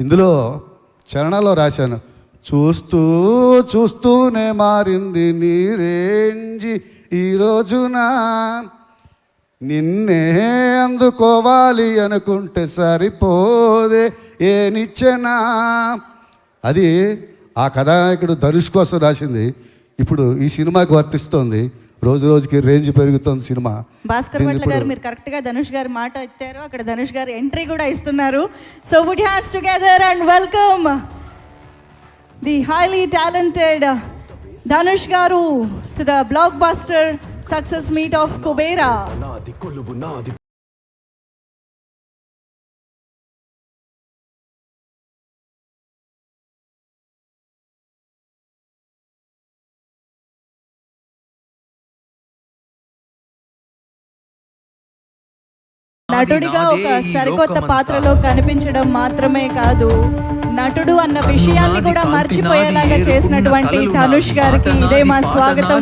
ఇందులో చరణలో రాశాను చూస్తూ చూస్తూనే మారింది నీ రేంజి ఈ రోజున. నిన్నే అందుకోవాలి అనుకుంటే సరిపోదే ఏ నిచ్చెనా. అది ఆ కథానాయకుడు ధనుష్ కోసం రాసింది. ఇప్పుడు ఈ సినిమాకి వర్తిస్తోంది. రోజు రోజుకి రేంజ్ పెరుగుతోంది సినిమా. భాస్కర్ భట్ల గారు మీరు కరెక్ట్గా ధనుష్ గారి మాట ఇచ్చారు. అక్కడ ధనుష్ గారు ఎంట్రీ కూడా ఇస్తున్నారు. So would hands together and welcome the highly talented Dhanush garu to the blockbuster success meet of Kubera నటుడిగా ఒక సరికొత్త పాత్రలో కనిపించడం మాత్రమే కాదు నటుడు అన్న విషయాన్ని కూడా మర్చిపోయేలాగా చేసినటువంటి ధనుష్ గారికి ఇదే మా స్వాగతం.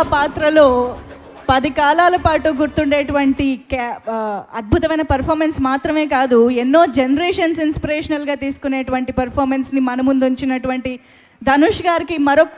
పాత్రలో పది కాలాల పాటు గుర్తుండేటువంటి క్యా- అద్భుతమైన పర్ఫార్మెన్స్ మాత్రమే కాదు ఎన్నో జనరేషన్స్ ఇన్స్పిరేషనల్గా తీసుకునేటువంటి పర్ఫార్మెన్స్ని మన ముందు ఉంచినటువంటి ధనుష్ గారికి మరొక